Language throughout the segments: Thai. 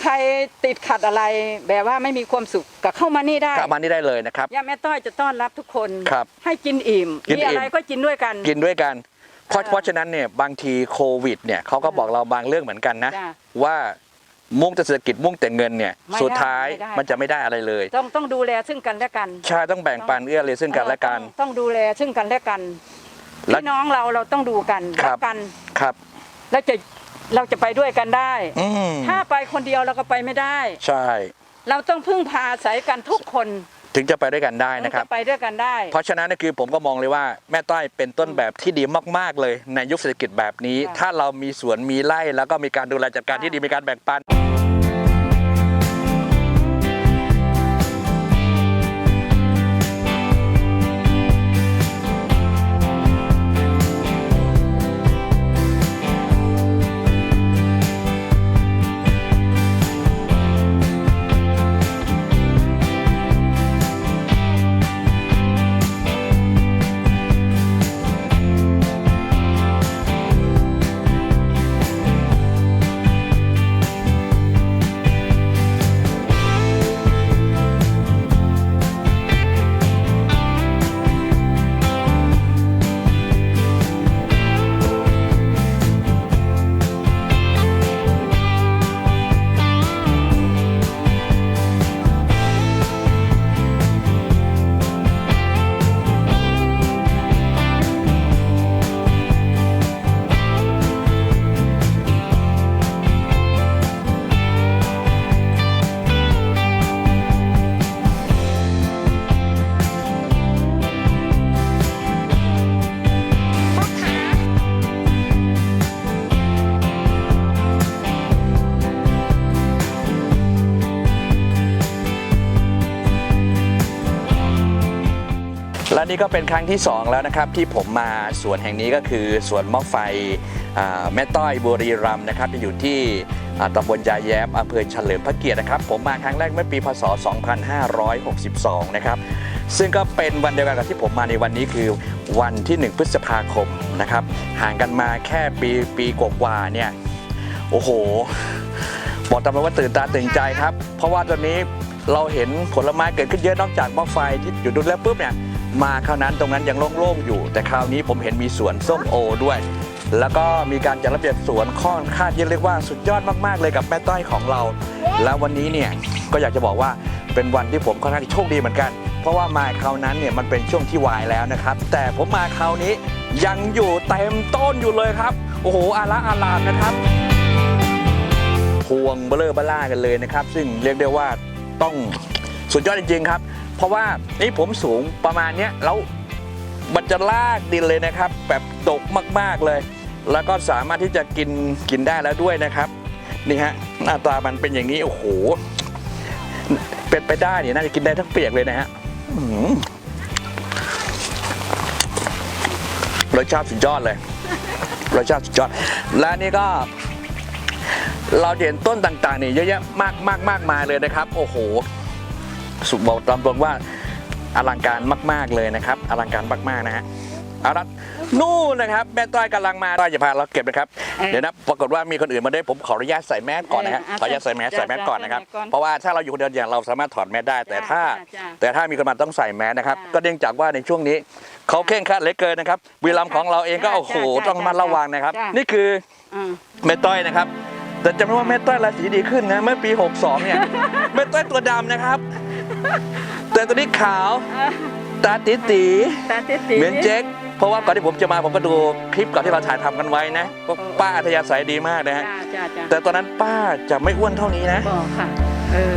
ใครติดขัดอะไรแบบว่าไม่มีความสุขก็เข้ามานี่ได้กลับมานี่ได้เลยนะครับ ย่าแม่ต้อยจะต้อนรับทุกคน ครับให้กินอิ่มกินมีอิ่ม อะไรก็กินด้วยกัน กินด้วยกัน เพราะเออเพราะฉะนั้นเนี่ยบางทีโควิดเนี่ยเขาก็บอกเราบางเรื่องเหมือนกันนะ จ้ะว่ามุ่งแต่เศรษฐกิจมุ่งแต่เงินเนี่ยไม่ได้สุดท้ายไม่ได้ มันจะไม่ได้อะไรเลย ต้องต้องดูแลซึ่งกันและกันใช่ต้องแบ่งปันเอื้อเลยซึ่งกันและกัน เออต้องต้องดูแลซึ่งกันและกันและพี่น้องเราเราต้องดูกันครับรักกัน ครับ แล้วจะ เราจะไปด้วยกันได้ อืมถ้าไปคนเดียวเราก็ไปไม่ได้ ใช่ เราต้องพึ่งพาอาศัยกันทุกคนถึงจะไปด้วยกันได้ถึงนะครับ จะไปด้วยกันได้ เพราะฉะนั้นนี่คือผมก็มองเลยว่าแม่ต้อยเป็นต้นแบบที่ดีมาก ๆ เลยในยุคเศรษฐกิจแบบนี้ ค่ะถ้าเรามีสวนมีไร่แล้วก็มีการดูแลจัดการค่ะที่ดีมีการแบ่งปัน และนี่ก็เป็นครั้งที่ 2 แล้วนะครับ ที่ผมมาสวนแห่งนี้ก็คือสวนมะไฟแม่ต้อยบุรีรัมย์นะครับจะอยู่ที่ตำบลยายแย้มอำเภอเฉลิมพระเกียรตินะครับ ผมมาครั้งแรกเมื่อปีพศ 2562 นะครับ ซึ่งก็เป็นวันเดียวกันกับที่ผมมาในวันนี้คือวันที่ 1 พฤษภาคมนะครับ ห่างกันมาแค่ปีปีกว่าเนี่ยโอ้โห บอกตามว่าตื่นตาตื่นใจครับ เพราะว่าตอนนี้เราเห็นผลไม้เกิดขึ้นเยอะนอกจากบ้องไฟที่อยู่ดูแล้วปุ๊บเนี่ย มาคราวนั้นตรงนั้นยังโล่งๆอยู่ แต่คราวนี้ผมเห็นมีสวนส้มโอด้วย แล้วก็มีการจัดระเบียบสวนค่อนข้างเรียกว่าสุดยอดมากๆเลยกับแม่ต้อยของเรา แล้ววันนี้เนี่ยก็อยากจะบอกว่าเป็นวันที่ผมค่อนข้างโชคดีเหมือนกัน เพราะว่ามาคราวนั้นเนี่ยมันเป็นช่วงที่วายแล้วนะครับ แต่ผมมาคราวนี้ยังอยู่เต็มต้นอยู่เลยครับโอ้โหอาละอาลามนะครับพวงเบลอเบล่ากันเลยนะครับ ซึ่งเรียกได้ว่าต้องสุดยอดจริงๆครับ ราะว่านี่ผมสูงประมาณเนี้ยแล้วมันจะลากดินเลยนะครับ แบบตกมากๆเลย แล้วก็สามารถที่จะกินกินได้แล้วด้วยนะครับนี่ฮะหน้าตามันเป็นอย่างนี้โอ้โหเป็นไปได้เนี่ยน่าจะกินได้ทั้งเปียกเลยนะฮะรสชาติสุดยอดเลยรสชาติสุดยอด และนี่ก็ เราเห็นต้นต่างๆนี่เยอะแยะมากมากมากมายเลยนะครับ โอ้โห สุดบอกตามตรงว่าอลังการมาก ๆเลยนะครับ อลังการมากๆนะฮะเอาละนู่นนะครับแม่ต้อยกำลังมาต้อยจะพาเราเก็บนะครับเออเดี๋ยวนะปรากฏว่ามีคนอื่นมาด้วยผมขออนุญาตใส่แมสก่อนนะฮะเอออะขออนุญาตใส่แมสจ้ะใส่แมสก่อนนะครับจ้ะใส่แมสก่อนเพราะว่าถ้าเราอยู่คนเดียวอย่างเราสามารถถอดแมสได้ แต่จ้ะถ้าจ้ะจ้ะแต่ถ้ามีคนมาต้องใส่แมสนะครับจ้ะก็เนื่องจากว่าในช่วงนี้เขาเคร่งครัดเหลือเกินนะครับวีรัมย์ของเราเองก็จ้ะโอ้โหจ้ะต้องระมาระวังนะครับจ้ะนี่คืออืมแม่ต้อยนะครับ แต่จำได้ว่าแม่ต้อยราศีดีขึ้นนะเมื่อปี 62เนี่ยแม่ต้อยตัวดำนะครับ แต่ตัวนี้ขาวตาตีตีตาติตีเหมือนเจ๊กเพราะว่าก่อนที่ผมจะมาผมก็ดูคลิปก่อนที่เราถ่ายทำกันไว้นะว่าป้าอัธยาศัยดีมากนะฮะจ้าจ้าจ้าแต่ตอนนั้นป้าจะไม่อ้วนเท่านี้นะบอกค่ะเออ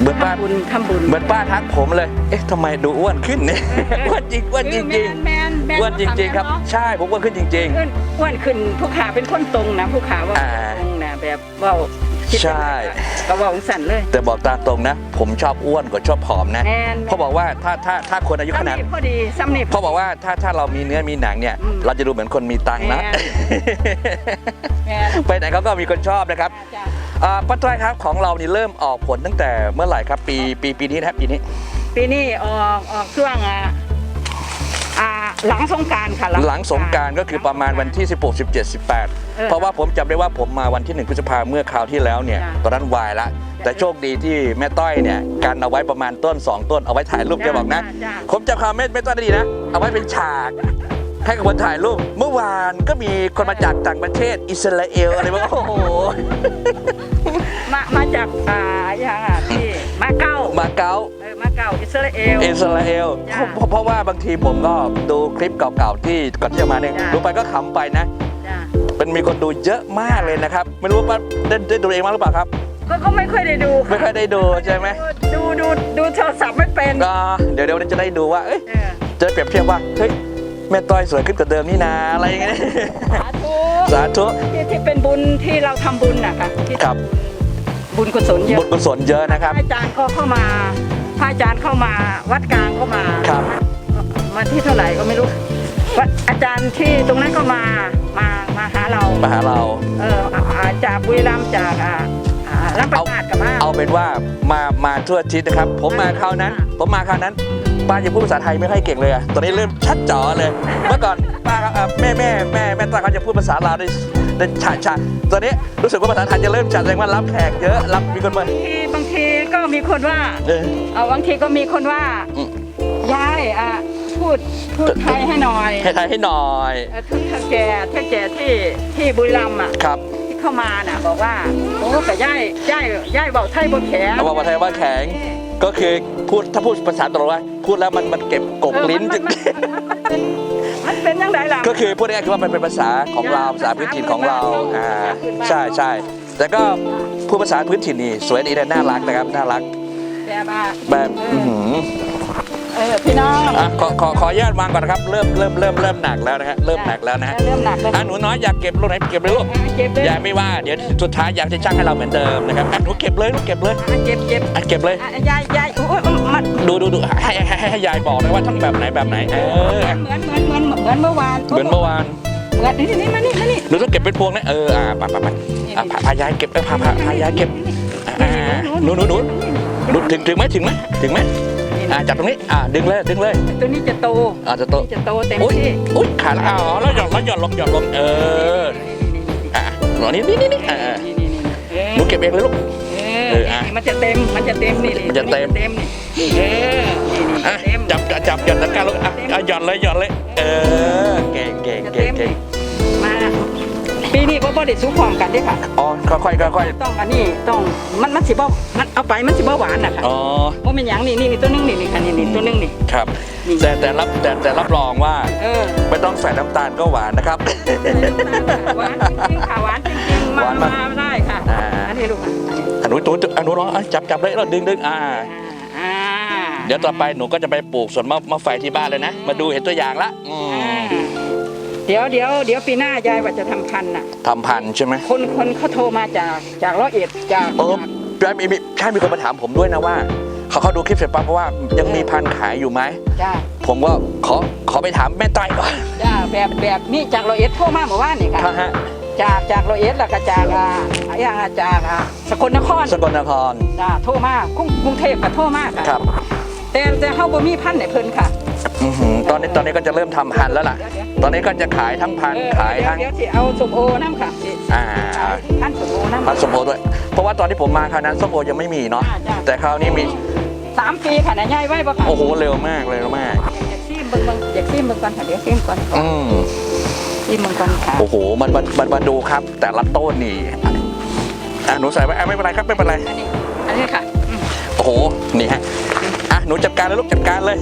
เหมือนป้าทำบุญทำบุญเหมือนป้าทักผมเลย เอ๊ะทำไมดูอ้วนขึ้นเนี่ยอ้วนจริงอ้วนจริงแมนแมนแมๆอ้วนจริง ๆ ครับ ใช่ผมอ้วนขึ้นจริงอ้วนอ้วนขึ้นผู้ขาเป็นคนตรงนะผู้ขาว่าอ่าตรงนะแบบเว่า คิดใช่ก็เว่าสั่นเลยๆแต่บอกตามตรงนะ ผมชอบอ้วนกว่าชอบผอมนะแมนเพราะบอกว่าถ้าถ้าถ้าคนอายุขนาด ซ้ำพอดีซ้ำนี่เขาบอกว่าถ้าถ้าเรามีเนื้อมีหนังเนี่ย อืมเราจะดูเหมือนคนมีตังค์นะ แม่ แมนไปไหนเขาก็มีคนชอบนะครับจ้าอ่าป้าต้อยครับของเรานี่เริ่มออกผลตั้งแต่เมื่อไหร่ครับ ปีปีปีนี้นะครับปีนี้ ปีนี้ออกออกช่วงอ่าอ่า หลังสงกรารค่ะหลังสงกรารก็คือประมาณวันที่ 16 17เออ18 เพราะว่าผมจำได้ว่าผมมาวันที่1พฤษภาเมื่อคราวที่แล้วเนี่ยจ้ะตอนนั้นวายละ แต่โชคดีที่แม่ต้อยเนี่ยกันเอาไว้ประมาณต้น 2 ต้นเอาไว้ถ่ายรูปแกบอกนะจ้ะผมจำความแม่แม่ต้อยได้ดีนะ เอาไว้เป็นฉากให้กับคนถ่ายรูปเมื่อวานก็มีคนมาจากต่างประเทศอิสราเอลอะไรบ้างโอ้โหมามาจากอ่าอย่างอะที่ มาเก้ามาเก๊าเออมาเก้าอิสราเอล อิสราเอลจ้ะเพราะเพราะว่าบางทีผมก็ดูคลิปเก่าๆที่ก่อนที่จะมาเนี่ยจ้ะ ดูไปก็ขำไปนะ จ้ะเป็นมีคนดูเยอะมากเลยนะครับ ไม่รู้ว่าได้ได้ดูเองมั้างหรือเปล่าครับ ก็ก็ไม่ค่อยได้ดูะไม่ค่อยได้ดูใช่ไหมดูดูดูโทรศัพท์ไม่เป็นก็เดี๋ยวเดี๋ยวจะได้ดูว่าเอ้ยเออจะได้เปรียบเทียบว่าเฮ้ยแม่ต้อยสวยขึ้นกว่าเดิมนี่นาอะไรอย่างเงี้ยสาธุสาธุที่ที่เป็นบุญที่เราทำบุญนะคะที่ครับ บุญกุศลเยบุอะญกุศลเยอะนะครับ พระอาจารย์ก็เข้ามาพระอาจารย์เข้ามาวัดกลางก็มาครับ มาที่เท่าไหร่ก็ไม่รู้วัดอาจารย์ที่ตรงนั้นก็มามามาหาเรา มาหาเรา เอออ่าอ่าจากบุรีรัมย์จากอ่า อ่าลำปางกับมาเอาเป็นว่ามามาทั่วอาทิศนะครับ ผมมาคราวนั้น ผมมาคราวนั้นป้ายังพูดภาษาไทยไม่ค่อยเก่งเลยอะตอนนี้เริ่มชัดจ๋อเลย เมื่อก่อนป้าก็เอ่อแม่แม่แม่แม่ตาเขาจะพูดภาษาลาวได้ได้ฉาดฉาดตอนนี้รู้สึกว่าภาษาไทยจะเริ่มชัดแสดงว่ารับแขกเยอะรับมีคนมาบางทีบางทีก็มีคนว่าเออ เอาบางทีก็มีคนว่าอืม ยายอะพูดพูดไทยให้หน่อยให้ไทยให้หน่อย เออทุกท่าแก่ท่าแก่ที่ที่บุรีรัมย์อะครับที่ เข้ามาน่ะ บอกว่าโอ้แต่ย่ายย่ายย่ายเบาไทยบ่แข็งเอาว่าภาษาไทยว่าแข็ง ก็คือพูดถ้าพูดภาษาตรงว่าพูดแล้วมันมันเก็บกกลิ้นเออมันมันมันมันเป็นยังไงล่ะก็คือพูดง่ายๆคือว่ามันเป็นภาษาของเราภาษาพื้นถิ่นของเราอ่าใช่ใช่แต่ก็พูดภาษาพื้นถิ่นนี่สวยดีนะน่ารักนะครับน่ารักแบบว่าแบบเออื้ออหือ เออพี่น้องอะขอขอขออนุญาตวางก่อนนะครับ เริ่มเริ่มเริ่มเริ่มหนักแล้วนะฮะเริ่มหนักแล้วนะฮะเริ่มหนักแล้วอะหนูน้อยอยากเก็บลูกไหนเก็บเลยลูกอะเก็บเลยอย่าไม่ว่าเดี๋ยวสุดท้ายอยากจะช่างให้เราเหมือนเดิมนะครับอะหนูเก็บเลยหนูเก็บเลยอะเก็บเก็บอะเก็บเลย อะยายยายโอ้ยมันดูดูดูให้ให้ให้ให้ยายบอกนะว่าต้องแบบไหนแบบไหนเอออะเหมือนเหมือนเหมือนเหมือนเมื่อวานเหมือนเมื่อวานเหมือนนี่นี่มานี่มานี่หนูต้องเก็บเป็นพวงนะเอออะไปไปไปอะพาพายายเก็บเออพาพาพายายเก็บอะอะอะหนูหนูหนูหนูถึงถึงไหมถึงไหมถึงไหม อะจับตรงนี้อะดึงเลยดึงเลยตัวนี้จะโตอะจะโตะนี่จะโตเต็มอุ้ยที่อุ้ยขาละอ๋อแล้วหย่อนแล้วหย่อนลงหย่อนลงเอออะหนูนี่นี่นี่นี่อะอะนี่นี่นี่เออหนูเก็บเองเลยลูก เอเออออะนี่มันจะเต็มมันจะเต็มนี่นี่มันจะเต็ม เต็มนี่เออนี่นี่อะเต็มจับจับจับหย่อนตะกร้ารลูกอะอะหย่อนเลยหย่อนเลย เออเก่งเก่งจะเก่เต็งมเก่งมา ปีนี้บ่บ่ได้สู้พร้อมกันเด้ค่ะ อ๋อค่อยๆค่อยต้องอันนี้ต้องมันมันสิบ่มันเอาไปมันสิบ่หวานน่ะค่ะๆอ๋อ บ่เป็นหยังนี่นี่นี่ตัวหนึงนี่นี่ค่ะนี่นี่ตัวหนึงนี่ ครับ นี่ แต่แต่รับแต่แต่รับรองว่าเออไม่ต้องใส่น้ำตาลก็หวานนะครับ หวานจริงๆค่ะหวานจริงๆมาหวานมากมาได้ค่ะอ่า อันนี้ลูกอะอันนี้อนุตัวอนุร้องอะจับจับเลยเราดึงดึงอ่า อ่าเดี๋ยวต่อไปหนูก็จะไปปลูกสวนมะมะไฟที่บ้านเลยนะ มาดูเห็นตัวอย่างละอืม อ่า เดี๋ยวเดี๋ยวเดี๋ยวปีหน้ายายว่าจะทำพันธุ์น่ะ ทำพันธุ์ใช่ไหมคนคนเขาโทรมาจากจากร้อยเอ็ดจากเออใช่มีมีใช่มีคนมาถามผมด้วยนะว่า เขาเขาดูคลิปเสร็จปั๊บเพราะว่ายังมีพันธุ์ขายอยู่ไหม จ้าผมก็ขอขอไปถามแม่ต้อยก่อนจ้าแบบแบบนี้จากร้อยเอ็ดโทรมาเมื่อวานนี่ค่ะฮะฮะจากจากร้อยเอ็ดแล้วก็จากอ่าอย่างอะจากอ่าสกลนครสกลนครจ้าโทรมากรุงกรุงเทพก็โทรมาค่ะครับ แต่แต่เฮาบ่มีพันธุ์ให้เพิ่นค่ะ อื้อหือตอนนี้ตอนนี้ก็จะเริ่มทำพันธุ์แล้วล่ะเดี๋ยวเดี๋ยวตอนนี้ก็จะขายทั้งพันธุ์เออขายทั้งเดี๋ยวเดี๋ยวสิเอาส้มโอน้ำค่ะสิอ่าพันธุ์ส้มโอน้ำพันธุ์สมโอด้วย เพราะว่าตอนที่ผมมาคราวนั้นส้มโอยังไม่มีเนาะจ้าจ้าแต่คราวนี้มีสามปีค่ะนะยายไว้บ่ค่ะโอ้โหเร็วมากเร็วมาก อยากซิมเบิ่งเบิ่งอยากซิมเบิ่งก่อนค่ะเดี๋ยวซิมก่อนอืมซิมเบิ่งก่อนค่ะโอ้โหมันมันมันมาดูครับ แต่ละต้นนี่อะหนูใส่ไว้อะไม่เป็นไรครับไม่เป็นไรอันนี้อันนี้ค่ะอืมโอ้โหนี่ฮะอะหนูจัดการเลยลูกจัดการเลย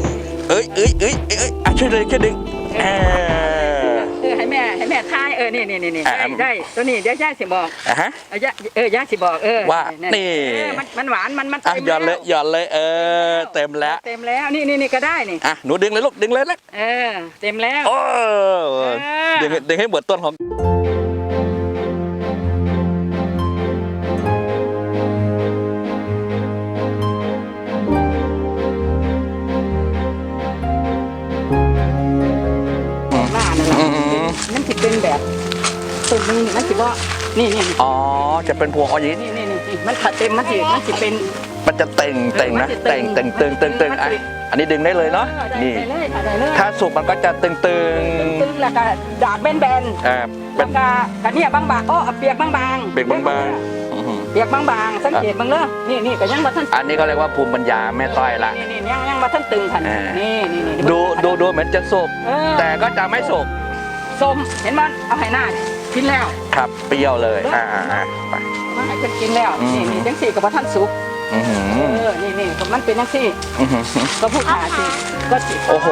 เอ้ยเอ้ยเอ้ยเอ้ยเอ้ยอะช่วยเลยช่วยดึงเออเออให้แม่ให้แม่ทายเออนี่นี่นี่นี่อะได้ได้ตัวนี้เดี๋ยวย่าสิบอกอะฮะ เออย่าเออย่าสิบอกเออว่านี่ เออมันมันหวานมันมันอะต็มหย่อนเลยแวหย่อนเลยเออ เต็มแล้วเต็มแล้วนี่นี่นี่ก็ได้นี่อะหนูดึงเลยลูกดึงเลยนะเออเต็มแล้ว โอ้อดึงให้ดึงให้หมดต้นของ นึงมันสิว่านี่นี่อ๋อ จะเป็นพวงอ๋ออย่างนี้นี่นี่นี่มันถัดเต็มมันสิมันสิเป็น มันจะเต่งเต่งนะมัสิเต่งเต่งเต่งเต่งเต่งมันอะสิอันนี้ดึงได้เลยเนาะออได้นี่ ได้เลยค่ะได้เลยถ้าสุกมันก็จะตึงตึงๆแล้วก็ดาบแบนๆอ่าๆเป็แล้นวก็กระเนี่ยบางๆอ้อเอาเปียกบางๆเปียกบางๆอื้อหือเปียกบางๆสังเกตบ้างเด้อนี่นี่ก็ยังบ่ทันอันนี้ก็เรียกว่าภูมิปัญญาแม่ต้อยละ นี่นี่ยังยังบ่ทันตึงค่ะอ่า นี่นี่นี่ดูดูดูเหมือนจะสุกเออแต่ก็จะไม่สุก ส้มเห็นมันเอาให้หน้า กินแล้วครับเปรี้ยวเลยอ่าอ่าอ่าไปมาให้เพิ่นกินแล้วอืมนี่นี่จังซี่ก็บ่ทันสุกอื้อหือเออนี่นี่ก็มันเป็นจังซี่อื้อหือก็ผู้ขาสิก็สิโอ้โห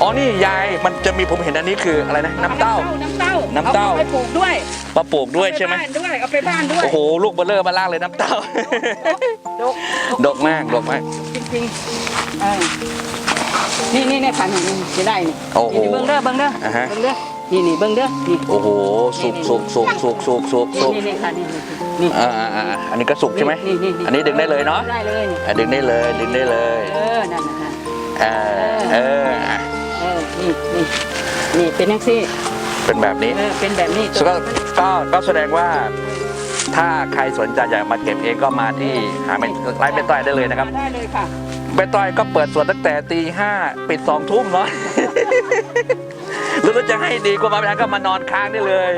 อ๋อนี่ยายมันจะมีผมเห็นอันนี้คืออะไรนะน้ำเต้า น้ำเต้าน้ำเต้า อไปปลูกด้วยมาปลูกด้วยใช่ไหม เอาปบ้านด้วยเอาไปบ้านด้วยโอ้โหลูกเบลเลอร์มาล่างเลยน้ำเต้าดกดกมากดกมากจริงๆเออ นี่นี่นี่ค่ะนี่นี่สิได้นี่โอ้โหนี่เบิ่งเด้อเบิ่งเด้ออ่าฮะ เบิ่งเด้อนี่นี่เบิ่งเด้อนี่โอ้โห สุกสุกสุกสุกสุกสุกสุกนี่นี่ค่ะนี่นี่นี่ อ่าอ่าอ่าอันนี้ก็สุกใช่ไหมนี่นี่อันนี้ดึงได้เลยเนาะได้เลยนี่อะดึงได้เลยดึงได้เลยเออนั่นนะฮะเออเอออะเออนี่นี่นี่เป็นจังซี่เป็นแบบนี้ เออเป็นแบบนี้ก็ก็ก็แสดงว่าถ้าใครสนใจอยากมาเก็บเองก็มาที่หาเป็นไร้เป็นต้อยได้เลยนะครับ ได้เลยค่ะ เบต้อยก็เปิดสวนตั้งแต่ตีห้าปิดสองทุ่มเนาะหรือเราจะให้ดีกว่ามาไม่ทันก็มานอนค้างได้เลย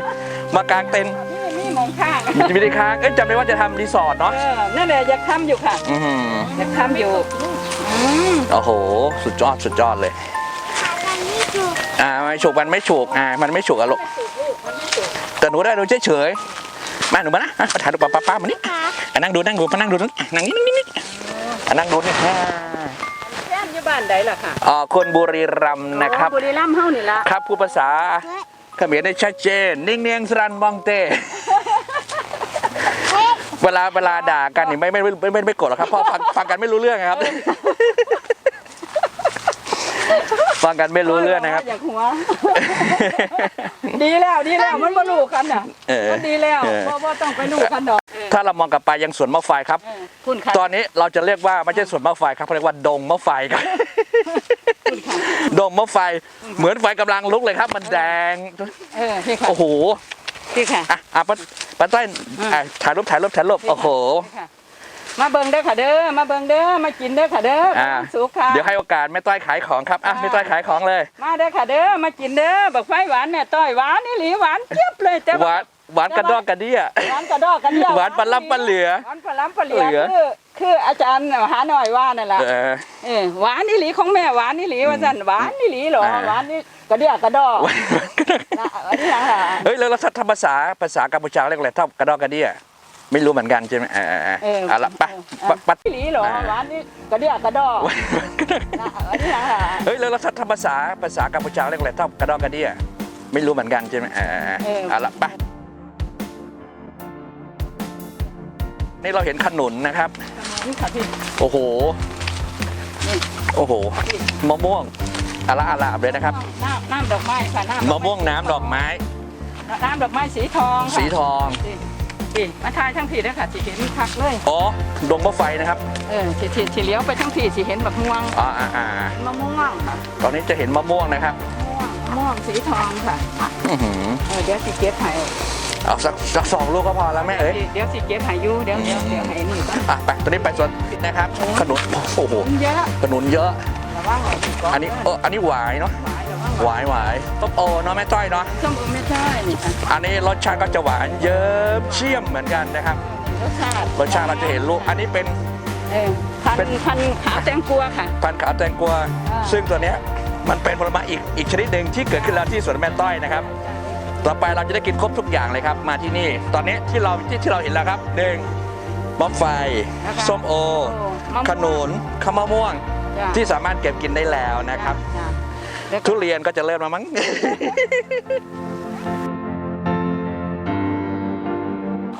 มากางเต็นท์นี่นี่มองข้างมีที่ค้างเอ้ยจำได้ว่าจะทำรีสอร์ทเอเนาะอนั่นแหละอยากทำอยู่ค่ะอือหืออยากทำอยู่อืมโอ้โห สุดยอดสุดยอดเลยอ่าไม่ฉุกมันไม่ฉุกอ่ามันไม่ฉุกอะลูกแต่หนูได้ดูเฉยๆมาหนูมานะอะมาถ่ายรูปป้าป้าๆมานี่อะนั่งดูนั่งดูมานั่งดูนั่งอะนั่งนี่นี่นี่ อะนั่งดูนี่อ่าแย่มอยู่บ้านใดล่ะค่ะอ่าคนบุรีรัมย์นะครับอ๋อบุรีรัมย์เฮานี่ละครับผู้ภาษาเขมรได้ชัดเจน นิ่งเนียงสรันมองเต้เวลาเวลาด่ากันนี่ไม่ไม่ไม่ไม่ไม่ไม่โกรธหรอกครับเพราะฟังฟังกันไม่รู้เรื่องครับ ฟังกันไม่รู้เรื่องนะครับ อยากหัว ดีแล้วดีแล้วมันบ่รู้กันน่ะเออ มันดีแล้วเออบ่บ่ต้องไปรู้กันดอกเออ ถ้าเรามองกลับไปยังสวนมะไฟครับ เออคุณค่ะตอนนี้เราจะเรียกว่าไม่ใช่สวนมะไฟครับเขาเรียกว่าดงมะไฟครับ คุณค่ะดงมะไฟ เหมือนไฟกำลังลุกเลยครับ มันแดง เออนี่ค่ะโอ้โหนี่ค่ะ อะอะป้าป้าต้อยอะถ่ายรูปถ่ายรูปถ่ายรูปโอ้โหนี่ค่ะ มาเบิ่งเด้อค่ะเด้อมาเบิ่งเด้อมากินเด้อค่ะเด้ออ่าสุขค่ะ เดี๋ยวให้โอกาสแม่ต้อยขายของครับอะอ่าแม่ต้อยขายของเลยมาเด้อค่ะเด้อมากินเด้อบักไฟหวานแม่ต้อยหวานนี่หลีหวานเจี๊ยบเลยแต่หวานหวานกระดอกกระเดี้ย หวานกระดอกกันเดียวหวานปลาล้ำปลาเหลือหวานปลาล้ำปลาเหลือเหลือคือคืออาจารย์หาหน่อยว่านั่นแหละเออ เออหวานนี่หลีของแม่หวานนี่หลีว่าสั่นหวานนี่หลีเหรออ่า หวานนี่กระเดียกระดอกนะอันนี้หลังหาเฮ้ยแล้วเราทำภาษาภาษากัมพูชาเรียกอะไรเท่ากระดอกกระเดี้ย ไม่รู้เหมือนกันใช่ไหมเออเออเออเออเอาละไปเออไปไปนี่หลีเหรออ่าหวานนี่กระเดียกระดอกนะอันนี้หลังหาเฮ้ยแล้วเราทำภาษาภาษากัมพูชาเรียกอะไรเท่ากระดอกกระเดี้ยไม่รู้เหมือนกันใช่ไหมเออเออเออเออเอาละไปนี่เราเห็นขนุนนะครับ นี่ค่ะพี่ โอ้โห นี่ โอ้โห มะม่วงอะละอะละเลยนะครับ น้ำน้ำดอกไม้ค่ะน้ำมะม่วงน้ำดอกไม้ น้ำดอกไม้สีทองค่ะสีทอง นี่ นี่มาทายทั้งผีด้วยค่ะสีเห็นคักเลยอ๋อดงมะไฟนะครับ เออสีสีสีเลี้ยวไปทั้งผีสีเห็นแบบม่วงอ่าอ่าอ่ามะม่วงค่ะตอนนี้จะเห็นมะม่วงนะครับม่วงม่วงสีทองค่ะอื้อหือเออเดี๋ยวสีเก็บให้เอาสักสักสองลูกก็พอแล้วแม่เอ้ยเดี๋ยวสีเก็บให้อยู่เดี๋ยวเดี๋ยวเดี๋ยวให้นี่ก่อนอะไปตอนนี้ไปสวนนะครับ ขนุนโอ้โหมันเยอะขนุนเยอะ ระวังหน่อยก่อันนี้เอออันนี้หวายเนาะหวายระวัง หวายหวายต้มโอเนาะแม่ต้อยเนาะส้มโอไม่ใช่นี่ค่ะอันนี้รสชาติก็จะหวานเยิ้มเชี่ยมเหมือนกันนะครับ รสชาติรสชาติเราจะเห็นลูกอันนี้เป็น เออพันเป็น พันขาแตงกวาค่ะ พันธุ์ขาวแตงกวาอ่า ซึ่งตัวเนี้ยมันเป็นผลไม้อีกอีกชนิดหนึ่งที่เกิดขึ้นแล้วที่สวนแม่ต้อยนะครับ ต่อไปเราจะได้กินครบทุกอย่างเลยครับ มาที่นี่ ตอนนี้ที่เราที่ที่เราเห็นแล้วครับหนึ่งมะไฟแล้วก็ส้มโอ มะม่วงขนุนข้าวมะม่วง จ้ะที่สามารถเก็บกินได้แล้วนะครับ จ้ะ แล้วก็ ทุเรียนก็จะเริ่มแล้วมั้ง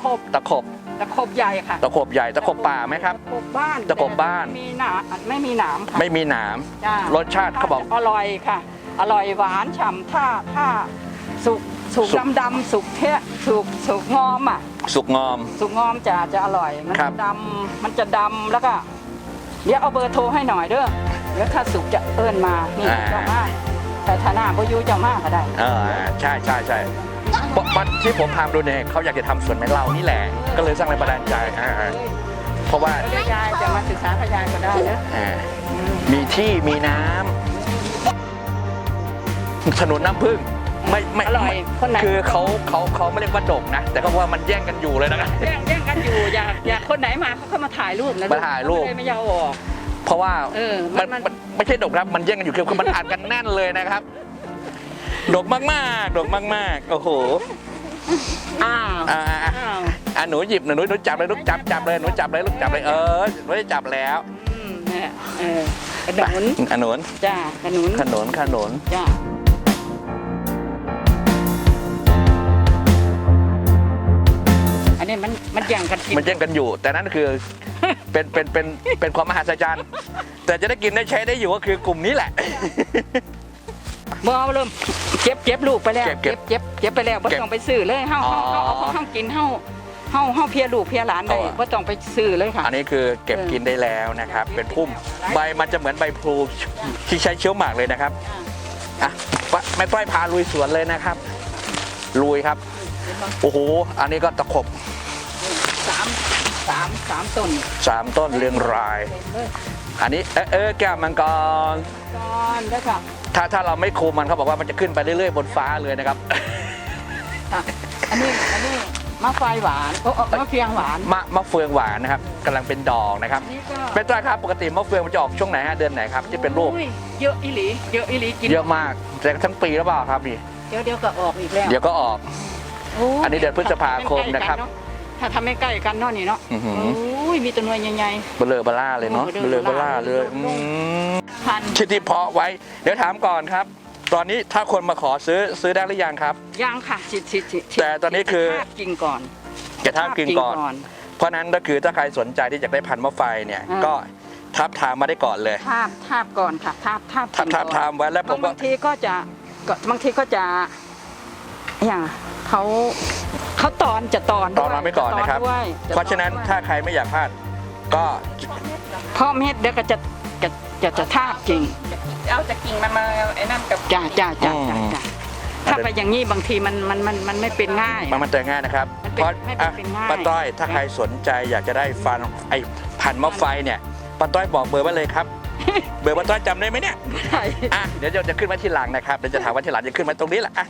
ขบตะขบตะขบใหญ่ค่ะตะขบใหญ่ตะขบป่าไหมครับ ตะขบบ้านตะขบบ้านแต่มีหนามไม่มีหนามค่ะไม่มีหนาม จ้ะรสชาติเขาบอก อร่อยค่ะ อร่อยหวานฉ่ำถ้าถ้าสุกสุกสุก ดำดำๆสุกเทะสุกสุกงอมอะ สุกงอม สุกงอมจะจะอร่อย มันครัจะบ ดำมันจะดำแล้วก็เดี๋ยวเอาเบอร์โทรให้หน่อยเด้อ เดี๋ยวถ้าสุกจะเอิ้นมานี่เจ้ามาแต่ถ้าหน้าบ่อยู่เจ้ามาก็ได้เออใช่ใช่ใช่ปะปะที่ผมพามดูเนี่ยเขาอยากจะทำสวนไม้เรานี่แหละ ก็เลยสร้างแรงบันดาลใจอ่าเพราะว่าแล้วยายจะมาศึกษาพยายก็ได้เนอะอ่ามีที่มีน้ำถนนน้ำผึ้งไม่ไม่อร่อยคนไหนคือเขาเขาเขาไม่เรียกว่าดกนะ แต่ก็ว่ามันแย่งกันอยู่เลยนะครับแย่งแย่งกันอยู่อยากอยากคนไหนมาเขาก็มาถ่ายรูปนะมาถ่ายรูปเขก็เลยไม่ยาวออก เพราะว่าเออมันมัน มันไม่ใช่ดกครับมันแย่งกันอยู่คือคือมันอัดกันแน่นเลยนะครับ ดกมากๆ ดกมากๆ โอ้โหอ้าวอ่าอ้าวอะหนูหยิบหนูหนูหนูจับเลยลูกจับจับเลยหนูจับเลยลูกจับเลยเออหนูได้จับแล้วอืมเนี่ยเออกระหนุนขนุนจ้าขนุนขนุนขนุน จ้าอันนี้มันมันแย่งกันกินมันแย่งกันอยู่ แต่นั่นคือ เป็นเป็นเป็นเป็นความมหัศจรรย์ แต่จะได้กินได้ใช้ได้อยู่ก็คือกลุ่มนี้แหละ เมื่อเริ่มเก็บเก็บลูกไปแล้วเก็บเก็บเก็บเก็บไปแล้วบ่เก็บต้องไปซื้อเลยเฮาอ๋อเฮาเฮาเอาของเฮากินเฮาเฮาเฮาเพียลูกเพียหลานได้อ๋อบ่ต้องไปซื้อเลยค่ะ อันนี้คือเก็บกินได้แล้วนะครับ เป็นพุ่มใบมันจะเหมือนใบพลูที่ใช้เชื้อหมากเลยนะครับอะไม่ต้อยพาลุยสวนเลยนะครับ ลุยครับโอ้โหอันนี้ก็ตะขบสาม สามสามต้นสามต้นเรียงรายเต็มเลยอันนี้เออเออแก้วมังกร ก่อนแล้วค่ะถ้าถ้าเราไม่คุมมันเขาบอกว่ามันจะขึ้นไปเรื่อยๆบนฟ้าเลยนะครับอะอันนี้อันนี้มะไฟหวานโอ้โอ้มะเฟียงหวานมะมะเฟืองหวานนะครับกำลังเป็นดอกนะครับอันนี้ก็เป็นต้อยครับปกติมะเฟืองมันจะออกช่วงไหนฮะเดือนไหนครับที่เป็นรูปอุ้ยเยอะอีหลีเยอะอีหลีกินเยอะมากแต่ทั้งปีหรือเปล่าครับนี่เดี๋ยวเดี๋ยวก็ออกอีกแล้วเดี๋ยวก็ออกโอ้ยอันนี้เดือนพฤษภาคมนะครับ ถ้าทำไม่ใกล้กันเนาะนี่เนาะอื้อหือ โอ้ยมีตัวหน่วยใหญ่เบลอเบล่าเลยเนาะโอ้เบเบลลออเบเบล่าล่าเลยเลยอืมๆพันที่ที่เพาะไว้ เดี๋ยวถามก่อนครับ ตอนนี้ถ้าคนมาขอซื้อซื้อได้หรือยังครับยังค่ะชิดชิดชิดแต่ตอนนี้คือ ทาบกินก่อนจะทาบกินก่อนเพราะฉะนั้นก็คือถ้าใครสนใจที่จะได้พันธุ์มะไฟเนี่ยอ่า ก็ทับทามมาได้ก่อนเลย ทาบทาบก่อนค่ะทาบทาบทับกินทับก่อนทามไว้แล้วผมก็ บางทีก็จะก็บางทีก็จะอย่างเขา เขาตอนจะตอนตอนมาไว้ก่อนนะครับจตด้วยจเพราะฉะนั้นตอด้วยถ้าใครไม่อยากพลาด ก็พ่อเม็ดเดี๋ยวก็จะจะจะจะทาบจริงเอาจากกิ่งมันมาไอ้นั่นกับจ้าจ้าจ้าจ้าอืมจ้าถ้าไปอย่างนี้บางทีมันมันมันมันไม่เป็นง่าย มันมันจะง่ายนะครับมันเพเป็นราะไม่อะเป็นง่ายป้าต้อยถ้าใครสนใจอยากจะได้ฟันไอ้พันธุ์มะไฟเนี่ยป้าต้อยบอกเบอร์ไว้เลยครับ เบอร์ป้าต้อยจำได้ไหมเนี่ยใช่อะเดี๋ยวจะขึ้นมาที่หลังนะครับเดี๋ยวจะถามว่าที่หลังจะขึ้นมาตรงนี้แหละอะ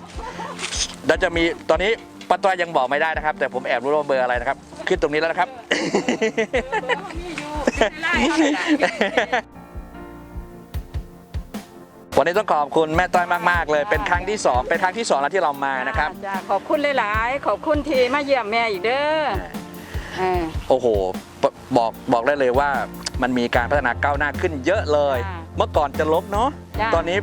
เดี๋ยวจะมีตอนนี้ ป้าต้อยยังบอกไม่ได้นะครับ แต่ผมแอบรู้ว่าเบอร์อะไรนะครับ ขึ้นตรงนี้แล้วนะครับ วันนี้ต้องขอบคุณแม่ต้อยมากๆเลย เป็นครั้งที่สองเป็นครั้งที่สองแล้วที่เรามานะครับ จ้าขอบคุณหลายๆ ขอบคุณที่มาเยี่ยมแม่อีกเด้อเออ โอ้โหบบอกบอกได้เลยว่ามันมีการพัฒนาก้าวหน้าขึ้นเยอะเลย จ้ะเมื่อก่อนจะลบเนาะจ้ะตอนนี้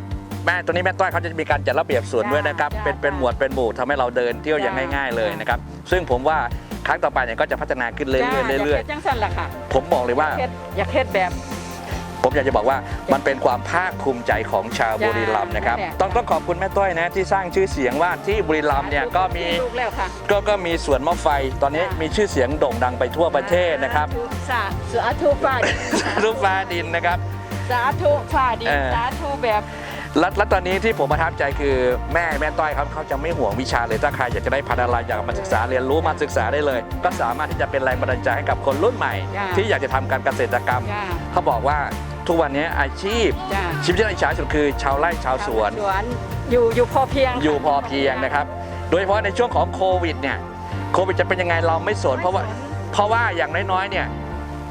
แม่ตอนนี้แม่ต้อยเขาจะมีการจัดระเบียบสวนจ้ะด้วยนะครับจ้ะเป็นเป็นหมวดเป็นหมู่ทำให้เราเดินเที่ยวอย่างจ้ะง่าย ๆเลยจ้ะนะครับ ซึ่งผมว่าครั้งต่อไปเนี่ยก็จะพัฒนาขึ้นเรื่จ้าอยๆเรื่อยากฮ็ดจังสันล่ะค่ะๆผมบอกเลยว่า เฮ็ดอยากเฮ็ดแบบ ผมอยากจะบอกว่ามันเป็นความภาคภูมิใจของชาวจ้ะบุรีรัมย์นะครับ นั่นแหละ ต้องต้องขอบคุณแม่ต้อยนะที่สร้างชื่อเสียงว่าที่บุรีรัมย์เนี่ยก็มี ลูกแล้วค่ะ ก็ก็มีสวนมะไฟตอนนี้จ้ะ มีชื่อเสียงโด่งดังไปทั่วประเทศนะครับสาสาธุฟ้าดินรูปฟ้าดินนะครับ สาธุฟ้าดินเออ สาธุแบบ และและตอนนี้ที่ผมประทับใจคือแม่แม่ต้อยครับเขาจะไม่ห่วงวิชาเลยถ้าใครอยากจะได้พันธุ์อะไรอยากมาศึกษาเรียนรู้มาศึกษาได้เลย ก็สามารถที่จะเป็นแรงบันดาลใจให้กับคนรุ่นใหม่ จ้ะที่อยากจะทำการเกษตรกรรม จ้าเขาบอกว่าทุกวันนี้อาชีพจ้าชีวิตที่น่าอิจฉาที่สุดคือ ชาวไร่ชาวสวน สวนอยู่อยู่พอเพียงค่ะ อยู่พอเพียงนะครับ โดยเฉพาะในช่วงของโควิดเนี่ย โควิดจะเป็นยังไงเราไม่สนเพราะว่า เพราะว่าอย่างน้อยๆเนี่ย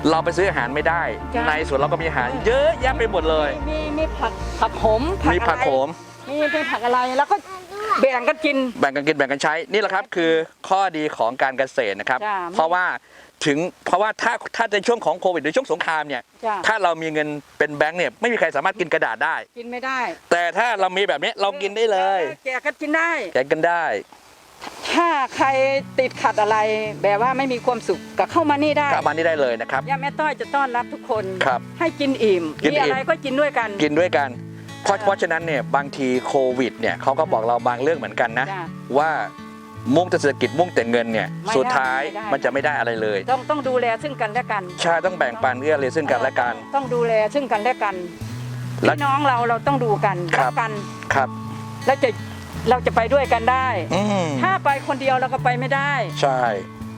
เราไปซื้ออาหารไม่ได้ จ้ะ ในสวนเราก็มีอาหารเยอะแยะไปหมดเลย มีมีผักผักโหมมีผักโขม อะไรมีเป็นผักอะไรแล้วก็แบ่งกันกิน แบ่งกันกินแบ่งกันใช้นี่แหละครับคือข้อดีของการเกษตรนะครับ จ้ะเพราะว่าถึงเพราะว่าถ้าถ้าในช่วงของโควิดหรือช่วงสงครามเนี่ยจ้าถ้าเรามีเงินเป็นแบงค์เนี่ยไม่มีใครสามารถกินกระดาษได้ กินไม่ได้แต่ถ้าเรามีแบบนี้เรากินได้เลย แกะก็กินได้ แกงกันได้ ถ้าใครติดขัดอะไรแบบว่าไม่มีความสุขก็เข้ามานี่ได้ก็เอามานี่ได้เลยนะครับ ย่าแม่ต้อยจะต้อนรับทุกคน ครับให้กินอิ่มกินมีอิ่ม อะไรก็กินด้วยกัน กินด้วยกัน เพราะเพราะฉะนั้นเนี่ยบางทีโควิดเนี่ยเขาก็บอกเราบางเรื่องเหมือนกันนะ จ้ะว่ามุ่งแต่เศรษฐกิจมุ่งแต่เงินเนี่ยไม่ได้สุดท้ายไม่ได้ มันจะไม่ได้อะไรเลยต้องต้องดูแลซึ่งกันและกันชาต้องแบ่งปันเอื้อเฟื้อซึ่งกันและกันต้องดูแลซึ่งกันและกันและพี่น้องเราเราต้องดูกันครับกัน ครับ แล้วจะ เราจะไปด้วยกันได้ อืมถ้าไปคนเดียวเราก็ไปไม่ได้ ใช่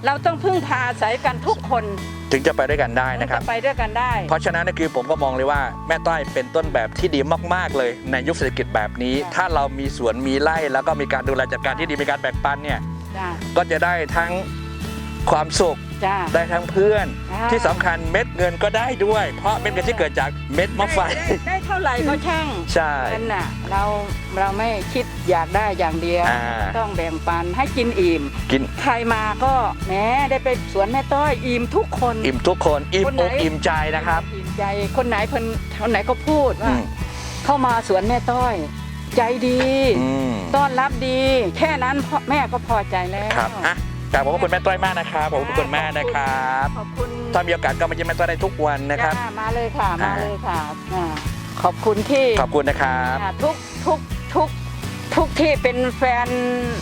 เราต้องพึ่งพาอาศัยกันทุกคนถึงจะไปด้วยกันได้นะครับจไปด้วยกันได้ เพราะฉะนั้นนะคือผมก็มองเลยว่าแม่ต้อยเป็นต้นแบบที่ดีมาก ๆ เลยในยุคเศรษฐกิจแบบนี้ ค่ะ ถ้าเรามีสวนมีไร่แล้วก็มีการดูแลจัดการที่ดีมีการแบ่งปันเนี่ย จ้าก็จะได้ทั้งความสุข จ้า ได้ทั้งเพื่อนอ่า ที่สำคัญเม็ดเงินก็ได้ด้วย เพราะเม็ดเงินที่เกิดจากเม็ดมะไฟด้ได้เท่าไหร่ก็ช่างใช่ นั่นน่ะเราเราไม่คิดอยากได้อย่างเดียว อ่า ต้องแบ่งปันให้กินอิ่ม กินใครมาก็แหมได้ไปสวนแม่ต้อยอิ่มทุกคน อิ่มทุกคนอิ่มคนไหน อกอิ่มใจนะครับอิ่มใจคนไหนเพิ่นคนไหนก็พูดอืว่ามเข้ามาสวนแม่ต้อย ใจดี อืมต้อนรับดี แค่นั้นพ่อแม่ก็พอใจแล้ว ครับอะ กราบขอบพระคุณแม่ต้อยมากนะครับขอบพระคุณมากนะครับขอบคุณถ้ามีโอกาสก็มาเยี่ยมแม่ต้อยได้ทุกวันนะครับ จ้ามาเลยค่ะอ่ามมาเลยค่ะอ่าขอบคุณที่ขอบคุณนะครับ อ่าทุกทุกทุกทุกที่เป็นแฟน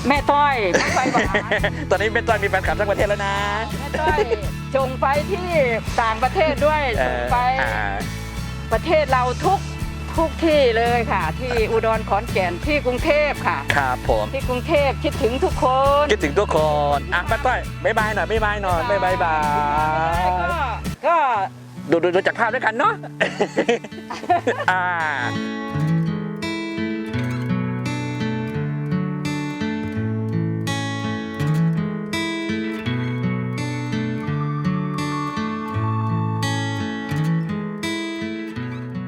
แม่ต้อยไม่ไฟหวาน ตอนนี้แม่ต้อยมีแฟนคลับทั้งประเทศแล้วนะแม่ต้อยจงไปที่ต่างประเทศด้วยเอส่งอไปอ่าประเทศเราทุก ทุกที่เลยค่ะ ที่อุดรขอนแก่นที่กรุงเทพค่ะ ครับผมที่กรุงเทพคิดถึงทุกคนคิดถึงทุกคนอะแม่ต้อยบ๊ายบายหน่อยบ๊ายบายหน่อยบ๊ายบายบายก็ก็ดูดูดูจากภาพด้วยกันเนาะอ่า